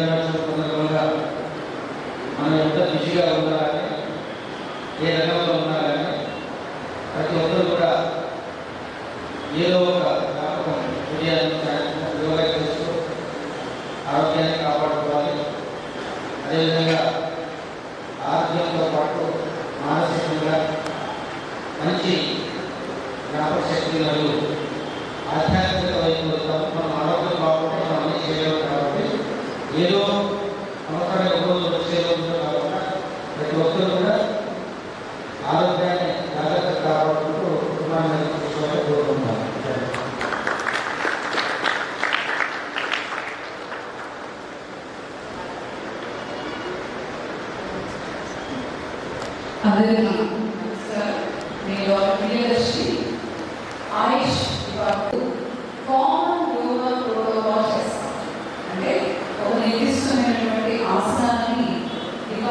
దినోత్సవం సందర్భంగా మనం బిజీగా ఉండాలని ఏ రంగంలో ఉన్నారని ప్రతి కూడా ఏదో ఒక జ్ఞాపకం చేస్తూ ఆరోగ్యాన్ని కాపాడుకోవాలి. అదేవిధంగా ఆరోగ్యంతో పాటు మానసికంగా మంచి జ్ఞాపక శక్తి మరియు ఆధ్యాత్మిక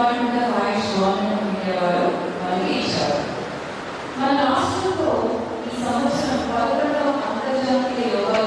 డిపార్ట్మెంట్ ఆఫ్ ఆయుష్ గవర్నమెంట్ ఉండేవారు మనకి ఇచ్చారు మన రాష్ట్రంలో ఈ సంవత్సరం పదకొండవ అంతర్జాతీయ యోగా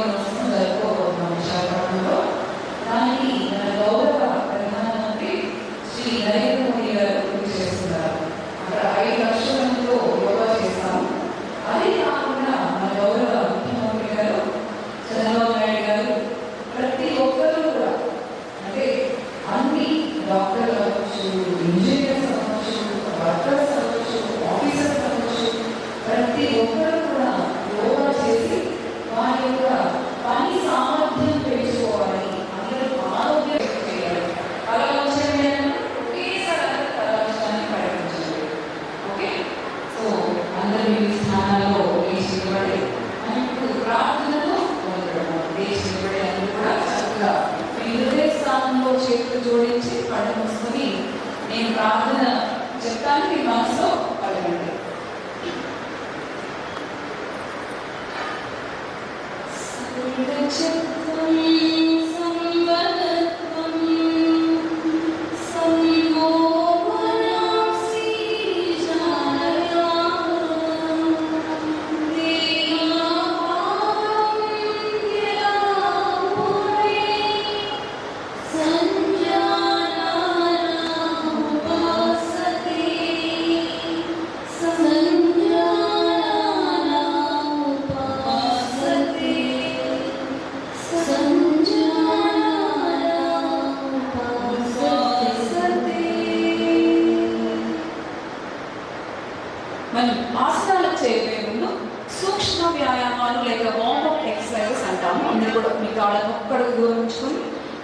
మనం లేక వార్మప్ ఎక్సర్సైజెస్ అంటాము అందులో కూడా మీ వాళ్ళని ఒక్కడికి దూరం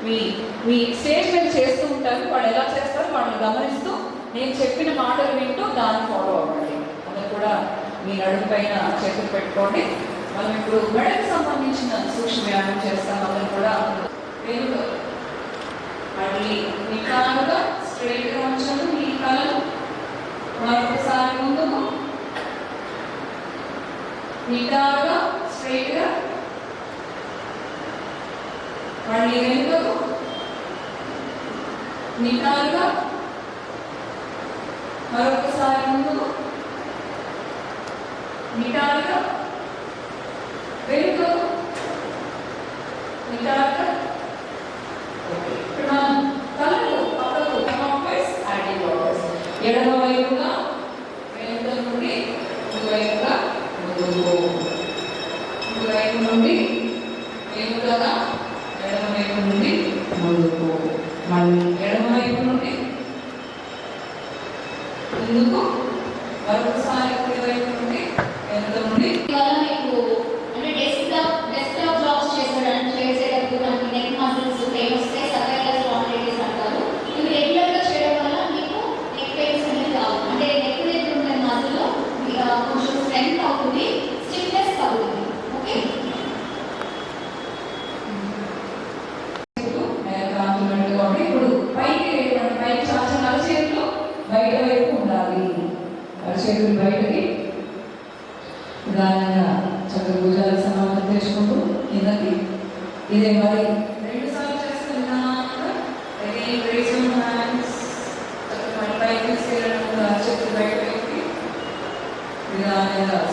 మీ మీ స్టేట్మెంట్ చేస్తూ ఉంటారు వాళ్ళు ఎలా చేస్తారు వాళ్ళని గమనిస్తూ నేను చెప్పిన మాటలు వింటూ దాన్ని ఫాలో అవ్వండి. అందరు కూడా మీ నడుము పైన చేతులు పెట్టుకోండి మనం ఇప్పుడు మెడకు సంబంధించిన సూక్ష్మ వ్యాయామం చేస్తాం. అతను కూడా మళ్ళీ మళ్ళీ నికాలుగా స్ట్రైట్గా ఉంచాను మీ కళను మరొకసారి ముందుకు నిటారుగా స్ట్రైట్గా. మళ్ళీ వెనుకకు. నిటారుగా. మరొకసారి ముందుకు. నిటారుగా. వెనుకకు. నిటారుగా.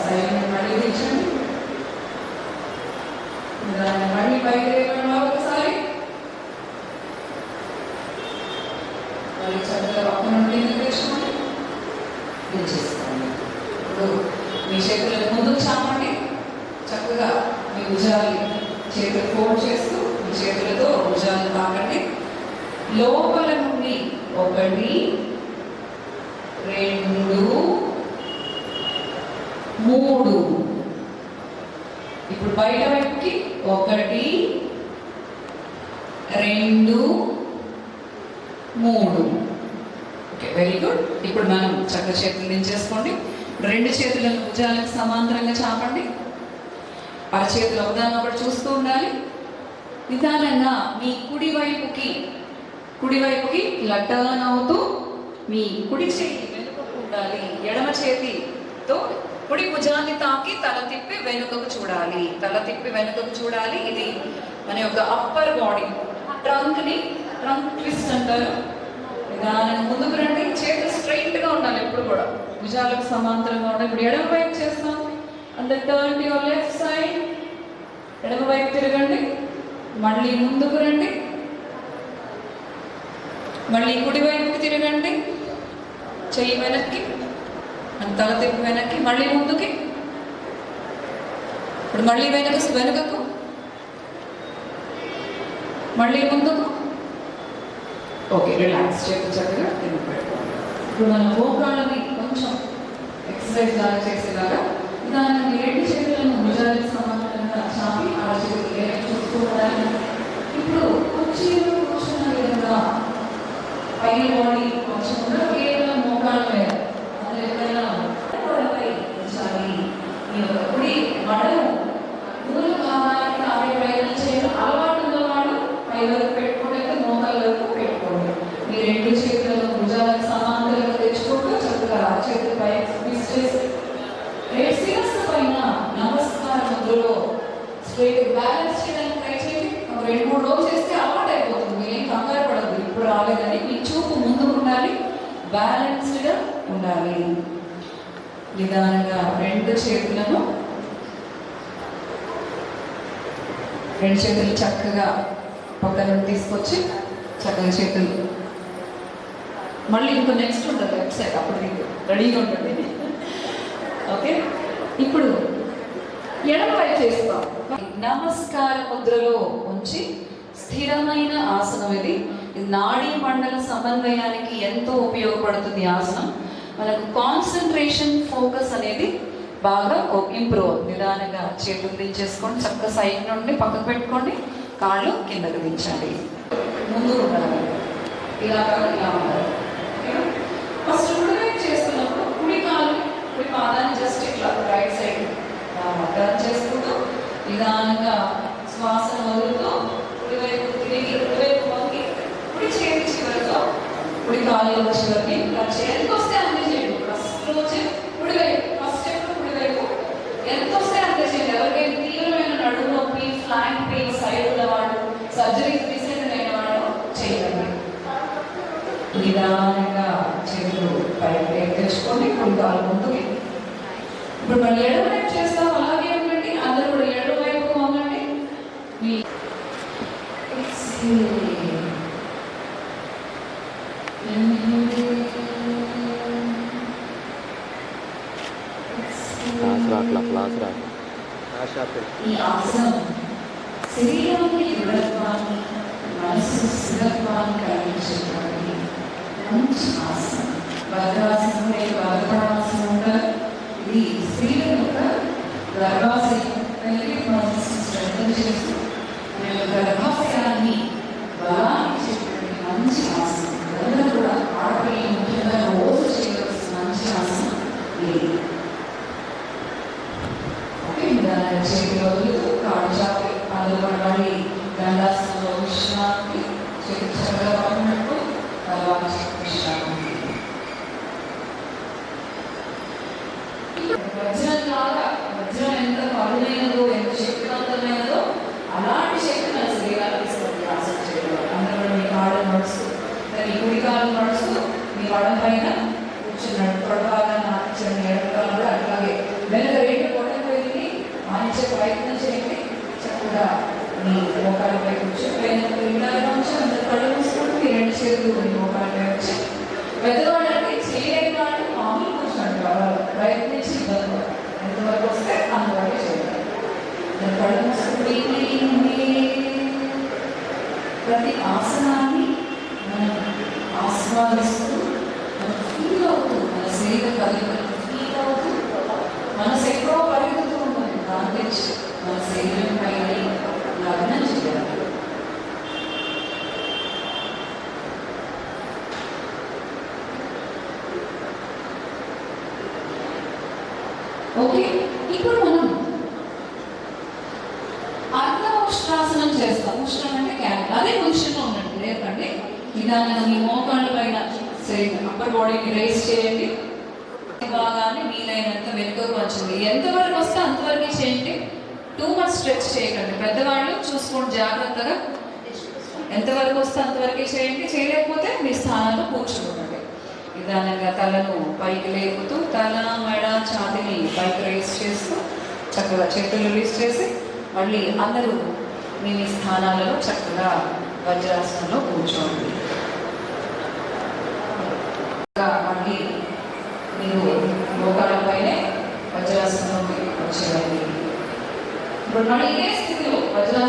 సైలెంట్ మళ్ళీ తెచ్చండి దాన్ని మళ్ళీ బయలుదేరి బయట వైపుకి ఒకటి రెండు మూడు. ఓకే వెరీ గుడ్ ఇప్పుడు మనం చక్క చేతులు దించేసుకోండి రెండు చేతులను భుజాలకు సమాంతరంగా చాపండి. అరచేతులు ఒకదాని ఒకటి చూస్తూ ఉండాలి. నిదానంగా మీ కుడి వైపుకి కుడి వైపుకి లట్టగా నవ్వుతూ మీ కుడి చేయి వెనుకకు ఉండాలి. ఎడమ చేతితో కుడి భుజాన్ని తాకి తల తిప్పి వెనుకకు చూడాలి. తల తిప్పి వెనుకకు చూడాలి. ఇది మన యొక్క అప్పర్ బాడీ ట్రంక్ని ట్రంక్ ట్విస్ట్ అంటారు. నిదానంగా ముందుకు రండి. చేతులు స్ట్రైట్గా ఉండాలి ఎప్పుడు కూడా. భుజాలకు సమాంతరంగా ఉండాలి. ఇప్పుడు ఎడమ వైపు చేస్తాం. And turn your left side ఎడమ వైపు తిరగండి. మళ్ళీ ముందుకు రండి. మళ్ళీ కుడి వైపుకి తిరగండి. చెయ్యి వెనక్కి. తల తిప్పి వెనక్కి మళ్ళీ ముందుకి. ఇప్పుడు మళ్ళీ వెనక వెనుకకు. మళ్ళీ ముందుకు. ఓకే రిలాక్స్ చేతి చక్కగా పెట్టుకోండి. ఇప్పుడు మన మోకాళ్ళని కొంచెం ఎక్సర్సైజ్ లాగా చేసేలాగా దాన్ని రెండు చేతులను భుజాలకు సమానంగా చాపి ఆ చేతులు వేరే చూస్తూ ఉండాలి ఇప్పుడు కుర్చీలో కూర్చున్న విధంగా పైన బాడీ కొంచెం కూడా కేవలం మోకాళ్ళ మీద అందులో ఎక్కడైనా గోడపై ఉంచాలి ఈ యొక్క కుడి మడము మూల భాగానికి ఆడే ప్రయత్నం చేయడం అలవాటు ఉన్నవాడు పై వరకు పెట్టుకోవడానికి మోకాళ్ళ వరకు పెట్టుకోండి మీ రెండు చేతులను భుజాలకు సమాంతరంగా తెచ్చుకుంటూ చక్కగా ఆ చేతులు పై ట్విస్ట్ చేసి రేపు శిరస్సు పైన నమస్కార ముద్రలో స్ట్రైట్ బ్యాలెన్స్ చేయడానికి ట్రై చేయండి ఒక రెండు మూడు రోజులు చేస్తే అలవాటు అయిపోతుంది మీరేం కంగారు పడద్దు ఇప్పుడు రాలేదని మీ చూపు ముందుకు ఉండాలి బ్యాలెన్స్డ్గా ఉండాలి. నిదానంగా రెండు చేతులను రెండు చేతులు చక్కగా పక్కన తీసుకొచ్చి చక్కగా చేతులు. మళ్ళీ ఇంకో నెక్స్ట్ ఉంటుంది లెఫ్ట్ సైడ్ అప్పుడు మీకు రెడీగా ఉంటుంది. ఓకే? ఇప్పుడు ఎడమ వైపు చేస్తాం. నమస్కార ముద్రలో ఉంచి స్థిరమైన ఆసనం ఇది నాడీ మండల సమన్వయానికి ఎంతో ఉపయోగపడుతుంది ఆసనం. మనకు కాన్సన్ట్రేషన్ ఫోకస్ అనేది బాగా ఇంప్రూవ్ అవుతుంది. నిదానంగా చేతులు దించేసుకోండి చక్కగా సైడ్ నుండి పక్కకు పెట్టుకోండి కాళ్ళు కిందకు దించండి. ముందు ఉండాలి. ఇలా కాదు ఇలా ఉండాలి. ఫస్ట్ కుడి వైపు చేస్తున్నప్పుడు కుడి కాలు కుడి పాదాన్ని జస్ట్ ఇట్లా రైట్ సైడ్ టర్న్ చేసుకుంటూ నిదానంగా శ్వాసను వదులుతూ కుడివైపు తిరిగి కుడివైపు వంగి కుడి చేతి చివరితో కుడి కాలు చివరికి ఇలా చేతికి వస్తే అంతే చేయండి ఫస్ట్ వచ్చి కుడివైపు ఫస్ట్ స్టెప్ కుడివైపు ఎంత వస్తే అంతే చేయండి ఎవరికైనా తీవ్రమైన నడుము నొప్పి ఫ్లాంక్ పెయిన్ సైడ్ ఉన్నవాడు సర్జరీ రీసెంట్ అయిన వాడు చేయండి నిదానంగా చేతులు పైకి తెచ్చుకొని కుడి ముందుకి. ఇప్పుడు మళ్ళీ ఎడమ చేస్తాం అలాగే ఓకే ఇప్పుడు మనం అర్ధముష్ట్రాసనం చేస్తాం. ఉష్ణం అంటే క్యారెట్ అదే పొజిషన్లో ఉన్నట్టు లేదండి నిదానంగా మీ మోకాళ్ళ పైన సరే అప్పర్ బాడీని రైస్ చేయండి. బాగానే వీలైనంత వెనుకకు వచ్చింది ఎంతవరకు వస్తే అంతవరకు చేయండి. టూ మచ్ స్ట్రెచ్ చేయకండి. పెద్దవాళ్ళు చూసుకోండి జాగ్రత్తగా. ఎంతవరకు వస్తే అంతవరకు చేయండి. చేయలేకపోతే మీ స్థానంలో కూర్చోండి నిదానంగా తలను పైకి లేపుతూ తల మెడ ఛాతిని పైకి రేస్ చేస్తూ చక్కగా చేతులు రిలీజ్ చేసి మళ్ళీ అందరూ మీ స్థానాలలో చక్కగా వజ్రాసనంలో కూర్చోండి. మళ్ళీ మీరు లోకాలపైనే వజ్రాసనంలోకి వచ్చేయాలి ఇప్పుడు మళ్ళీ ఇదే స్థితిలో వజ్రాసనం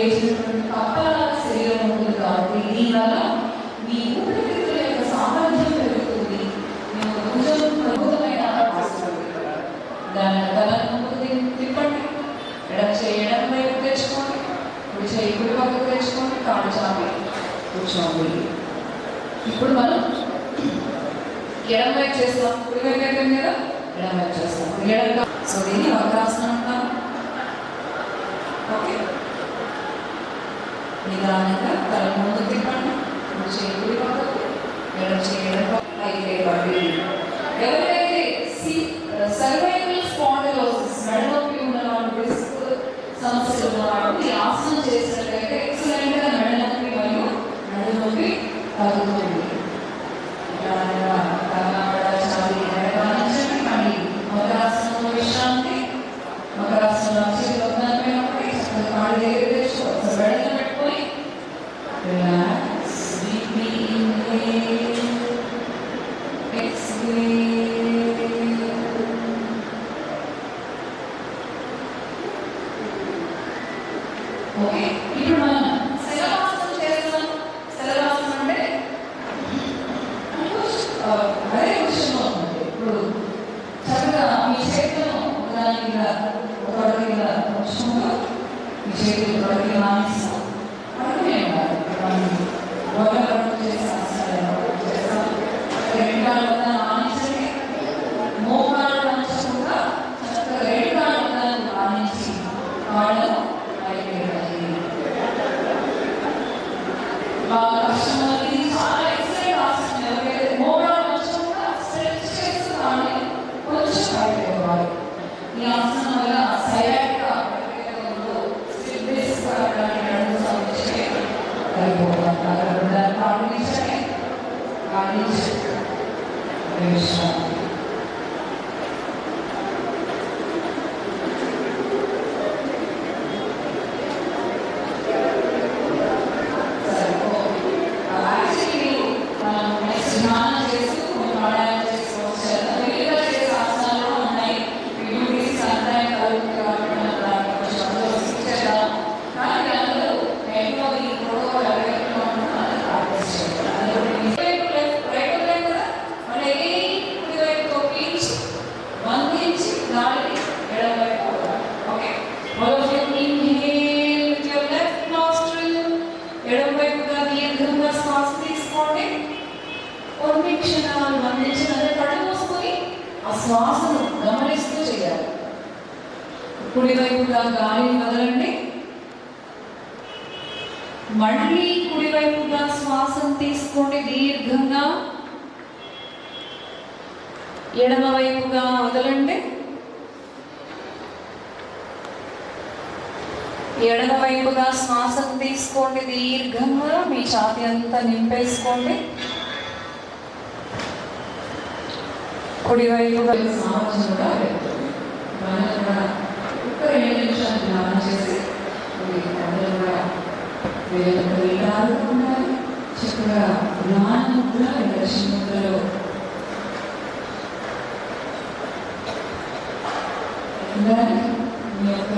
వేచేటువంటి శరీరం ఉంటుంది కాబట్టి దీనివల్ల మీ ఊపిరితిత్తుల పెరుగుతుంది. మేము కొంచెం అద్భుతమైన తిప్పండి. ఎడం చేయడం వైపు తెచ్చుకోండి ఇప్పుడు చేయి కుడి పక్కకు తెచ్చుకోండి కాడు ఇప్పుడు మనం ఎడం చేస్తాం. కుడి వైపు కదా? ఎడం చేస్తాం. ఎడం సో దీన్ని వక్రాసనం అంటాం. നിദാനങ്ങൾ いる Alice Wilson. ఇలా వదలండి ఎడమ వైపుగా శ్వాసను తీసుకోండి దీర్ఘంగా మీ ఛాతి అంతా నింపేసుకోండి. కుడివైపుగా సామర్థ్యం చక్కగా పెరుగుతుంది. మనం కూడా నిమిషాలు ధ్యానం చేసి మీ అందరూ కూడా వేరొక వేలాలు ఉండాలి చక్కగా జ్ఞానం కూడా లక్ష్మీముద్రలో ఉండాలి మీ యొక్క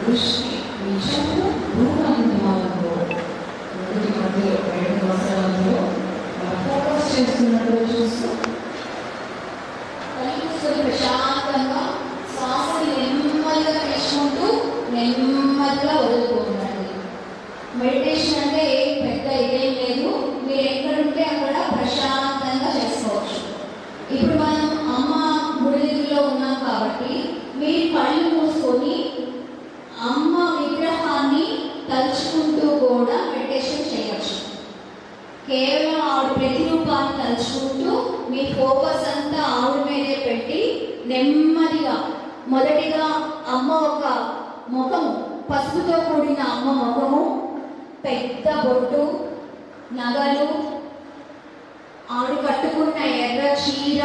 దృష్టి మీ చూపు భూమంతమాలలో ఒకటి మధ్య రెండు వస్త్రాలలో ఫోకస్ చేస్తున్నట్టు చూస్తూ కళ్ళు మూసుకొని ప్రశాంతంగా శ్వాసని నెమ్మదిగా తీసుకుంటూ నెమ్మదిగా వదులుతూ ఉండండి మెడిటేషన్ అంటే ఏం పెద్ద ఇదేం లేదు మీరు ఎక్కడుంటే అక్కడ ప్రశాంతంగా చేసుకోవచ్చు ఇప్పుడు మనం అమ్మ గుడిలో ఉన్నాం కాబట్టి మీరు కళ్ళు మూసుకొని అమ్మ విగ్రహాన్ని తలుచుకుంటూ కూడా మెడిటేషన్ చేయొచ్చు కేవలం ఆవిడ ప్రతిరూపాన్ని తలుచుకుంటూ మీ ఫోకస్ అంతా ఆవిడ మీదే పెట్టి నెమ్మదిగా మొదటిగా అమ్మ ఒక ముఖము పసుపుతో కూడిన అమ్మ ముఖము పెద్ద బొట్టు నగలు ఆవిడ కట్టుకున్న ఎర్ర చీర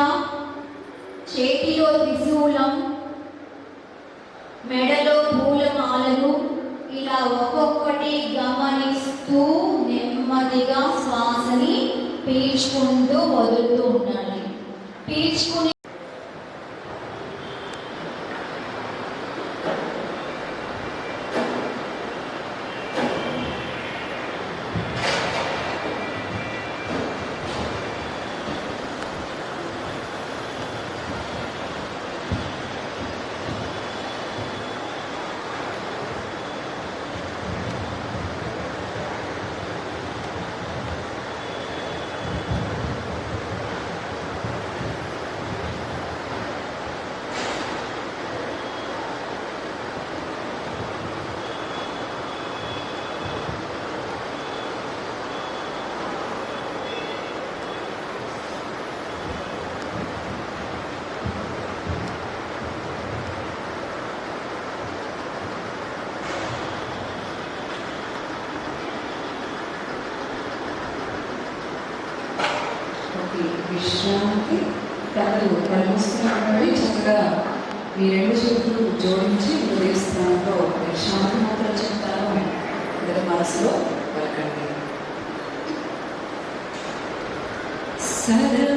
చేతిలో త్రిశూలం మెడలో పూలమాలలు ఇలా ఒక్కొక్కటి గమనిస్తూ నెమ్మదిగా శ్వాసని పీల్చుకుంటూ వదులుతూ ఉండాలి. పీల్చుకుని విషయానికి పెద్దలు పనిస్తున్నాడు చక్కగా మీ రెండు చేతులు జోడించి హృదయ స్థానంలో విషయాన్ని మాత్రం చెప్తాను ఇద్దరు మనసులో పలకండి. సర్వే